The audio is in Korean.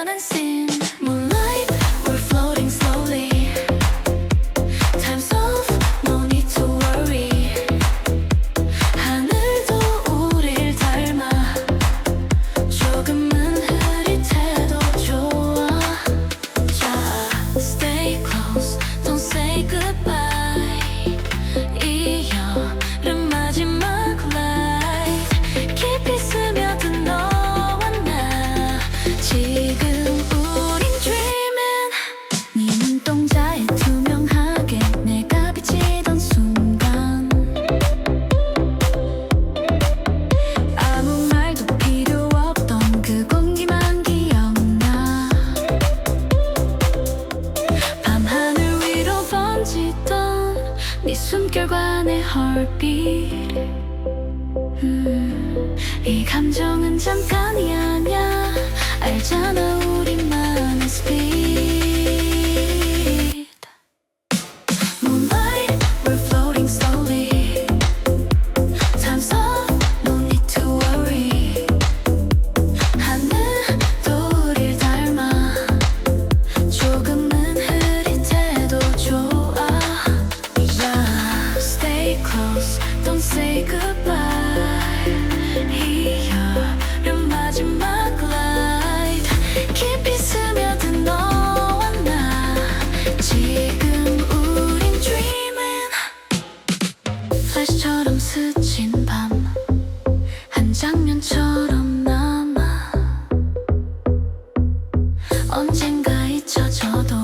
연한 sing. 있던 네 숨결과 내 헐빛 음, 이 감정은 잠깐이 아니야. 알잖아. 어딘가에 젖어도